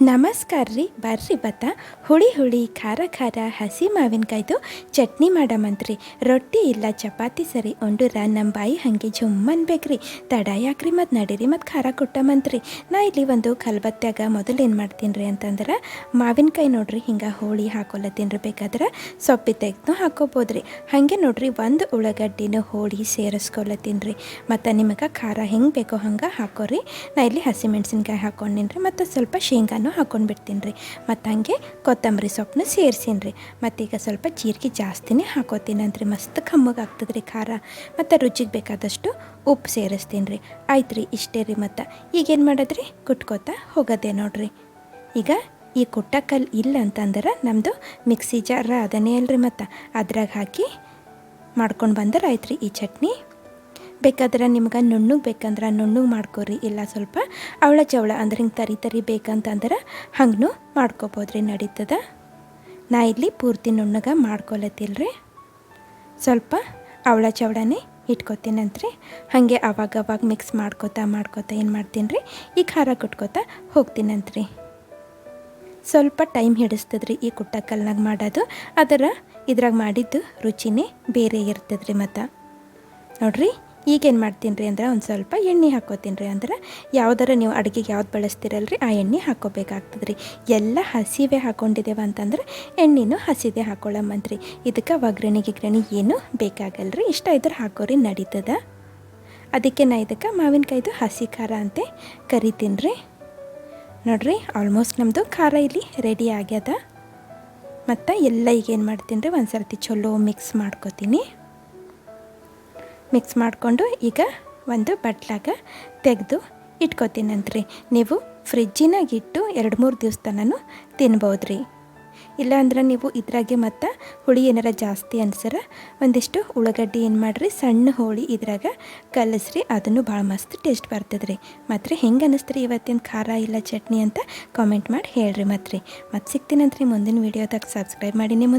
ನಮಸ್ಕಾರ ರೀ, ಬರ್ರಿ ಬತ್ತ ಹುಳಿ ಹುಳಿ, ಖಾರ ಖಾರ, ಹಸಿ ಮಾವಿನಕಾಯ್ದು. ಚಟ್ನಿ ಮಾಡಮಂತ್ರಿ ರೊಟ್ಟಿ ಇಲ್ಲ, ಚಪಾತಿ ಸರಿ. ಉಂಡುರ ನಮ್ಮ ಬಾಯಿ ಹಾಗೆ ಜುಮ್ ಅನ್ಬೇಕ್ರಿ ತಡ ಯಾಕ್ರಿ ಮತ್ತು ನಡೀರಿ ಮತ್ತು ಖಾರ ಕೊಟ್ಟಮಂತ್ರಿ ನಾ ಇಲ್ಲಿ ಒಂದು ಕಲ್ಬತ್ತಾಗ ಮೊದಲು ಏನು ಮಾಡ್ತೀನಿ ರೀ ಅಂತಂದ್ರೆ, ಮಾವಿನಕಾಯಿ ನೋಡ್ರಿ, ಹಿಂಗೆ ಹೋಳಿ ಹಾಕೊಲತ್ತೀನಿ ಬೇಕಾದ್ರೆ ಸೊಪ್ಪಿ ತೆಗ್ದು ಹಾಕೋಬೋದ್ರಿ. ಹಾಗೆ ನೋಡ್ರಿ, ಒಂದು ಉಳ್ಳಾಗಡ್ಡಿನೂ ಹೋಳಿ ಸೇರಿಸ್ಕೊಲತ್ತೀನಿ ರೀ ಮತ್ತು ನಿಮಗೆ ಖಾರ ಹೆಂಗೆ ಬೇಕೋ ಹಂಗೆ ಹಾಕೋರಿ. ನಾ ಇಲ್ಲಿ ಹಸಿಮೆಣ್ಸಿನ್ಕಾಯಿ ಹಾಕೊಂಡಿನಿ ರೀ ಮತ್ತು ಸ್ವಲ್ಪ ಶೇಂಗಾನು ಹಾಕೊಂಡು ಬಿಡ್ತೀನಿ ರೀ ಮತ್ತು ಹಂಗೆ ಕೊತ್ತಂಬರಿ ಸೊಪ್ಪನ್ನು ಸೇರಿಸೀನಿ ರೀ ಈಗ ಸ್ವಲ್ಪ ಜೀರಿಗೆ ಜಾಸ್ತಿನೇ ಅಂದ್ರಿ ಮಸ್ತ್ ಕಮ್ಮಗೆ ಆಗ್ತದೆ ರೀ ಖಾರ. ಮತ್ತು ರುಚಿಗೆ ಬೇಕಾದಷ್ಟು ಉಪ್ಪು ಸೇರಿಸ್ತೀನಿ ರೀ ಆಯ್ತು ರೀ ಇಷ್ಟೇ ರೀ ಮತ್ತು. ಈಗೇನು ಮಾಡೋದ್ರಿ? ಕುಟ್ಕೋತಾ ಹೋಗೋದೇ ನೋಡ್ರಿ. ಈಗ ಈ ಕುಟ್ಟಕಲ್ ಇಲ್ಲ ಅಂತಂದ್ರೆ ನಮ್ಮದು ಮಿಕ್ಸಿ ಜಾರ ಅದನ್ನೇ ಅಲ್ರಿ ಮತ್ತು. ಅದ್ರಾಗ ಹಾಕಿ ಮಾಡ್ಕೊಂಡು ಬಂದ್ರೆ ಆಯ್ತು ರೀ ಈ ಚಟ್ನಿ ಬೇಕಾದ್ರೆ ನಿಮ್ಗೆ ನುಣ್ಣಗೆ ಬೇಕಂದ್ರೆ ನುಣ್ಣಗೆ ಮಾಡ್ಕೊರಿ, ಇಲ್ಲ ಸ್ವಲ್ಪ ಅವಳ ಚವಳ ಅಂದ್ರೆ ಹಿಂಗೆ ತರಿ ತರಿ ಬೇಕಂತಂದ್ರೆ ಹಂಗೂ ಮಾಡ್ಕೊಬೋದ್ರಿ, ನಡೀತದ? ನಾ ಇಲ್ಲಿ ಪೂರ್ತಿ ನುಣ್ಣಗೆ ಮಾಡ್ಕೊಳತ್ತಿಲ್ರಿ. ಸ್ವಲ್ಪ ಅವಳ ಚವಳನೇ ಇಟ್ಕೊತೀನಂತ್ರಿ. ಹಾಗೆ ಅವಾಗ ಅವಾಗ ಮಿಕ್ಸ್ ಮಾಡ್ಕೋತಾ ಮಾಡ್ಕೋತಾ ಏನು ಮಾಡ್ತೀನಿ ರೀ ಈ ಖಾರ ಕುಟ್ಕೋತಾ ಹೋಗ್ತೀನಂತ್ರಿ. ಸ್ವಲ್ಪ ಟೈಮ್ ಹಿಡಿಸ್ತದ್ರಿ ಈ ಕುಟ್ಟಕಲ್ನಾಗ ಮಾಡೋದು. ಅದರ ಇದ್ರಾಗ ಮಾಡಿದ್ದು ರುಚಿನೇ ಬೇರೆ ಇರ್ತದ್ರಿ ಮತ್ತು. ನೋಡ್ರಿ? ಈಗೇನು ಮಾಡ್ತೀನಿ ರೀ ಅಂದ್ರೆ ಒಂದು ಸ್ವಲ್ಪ ಎಣ್ಣೆ ಹಾಕೋತೀನಿ ರೀ ಅಂದ್ರೆ ಯಾವ್ದಾರ ನೀವು ಅಡುಗೆಗೆ ಯಾವ್ದು ಬಳಸ್ತೀರಲ್ರಿ, ಆ ಎಣ್ಣೆ ಹಾಕೋಬೇಕಾಗ್ತದ್ರಿ. ಎಲ್ಲ ಹಸಿವೆ ಹಾಕೊಂಡಿದ್ದೇವೆ ಅಂತಂದ್ರೆ ಎಣ್ಣೆನೂ ಹಸಿದೆ ಹಾಕೊಳ್ಳಮ್ಮಂತ್ರಿ. ಇದಕ್ಕೆ ಒಗ್ಗರಣೆ ಗಿಗ್ರಣೆ ಏನೂ ಬೇಕಾಗಲ್ರಿ. ಇಷ್ಟ ಇದ್ರೆ ಹಾಕೋರಿ, ನಡೀತದ. ಅದಕ್ಕೆ ನಾ ಇದಕ್ಕೆ ಮಾವಿನಕಾಯ್ದು ಹಸಿ ಖಾರ ಅಂತೆ ಕರಿತೀನಿ ರೀ ನೋಡ್ರಿ ಆಲ್ಮೋಸ್ಟ್ ನಮ್ಮದು ಖಾರ ಇಲ್ಲಿ ರೆಡಿ ಆಗ್ಯದ. ಮತ್ತು ಎಲ್ಲ ಈಗೇನು ಮಾಡ್ತೀನಿ ರೀ ಒಂದು ಸರ್ತಿ ಚಲೋ ಮಿಕ್ಸ್ ಮಾಡ್ಕೋತೀನಿ. ಮಿಕ್ಸ್ ಮಾಡಿಕೊಂಡು ಈಗ ಒಂದು ಬಟ್ಲಾಗ ತೆಗೆದು ಇಟ್ಕೋತೀನಂತ್ರಿ. ನೀವು ಫ್ರಿಜ್ಜಿನಾಗ ಇಟ್ಟು ಎರಡು ಮೂರು ದಿವಸ ತನೂ ತಿನ್ಬೋದು ಇಲ್ಲಾಂದ್ರೆ ನೀವು ಇದ್ರಾಗೆ ಮತ್ತು ಹುಳಿ ಏನಾರ ಜಾಸ್ತಿ ಅನ್ಸರ ಒಂದಿಷ್ಟು ಉಳ್ಳಾಗಡ್ಡಿ ಏನು ಮಾಡಿರಿ, ಸಣ್ಣ ಹೋಳಿ ಇದ್ರಾಗ ಕಲಸ್ರಿ, ಅದನ್ನು ಭಾಳ ಮಸ್ತ್ ಟೇಸ್ಟ್ ಬರ್ತದೆ ರೀ ಮತ್ತು ಹೆಂಗೆ ಅನ್ನಿಸ್ತ್ರಿ ಇವತ್ತಿನ ಖಾರ ಇಲ್ಲ ಚಟ್ನಿ ಅಂತ ಕಾಮೆಂಟ್ ಮಾಡಿ ಹೇಳ್ರಿ ಮತ್ತು ರೀ ಮತ್ತು ಸಿಗ್ತೀನಂತ್ರಿ ಮುಂದಿನ ವೀಡಿಯೋದಾಗ ಸಬ್ಸ್ಕ್ರೈಬ್ ಮಾಡಿ. ನಿಮ್ಮ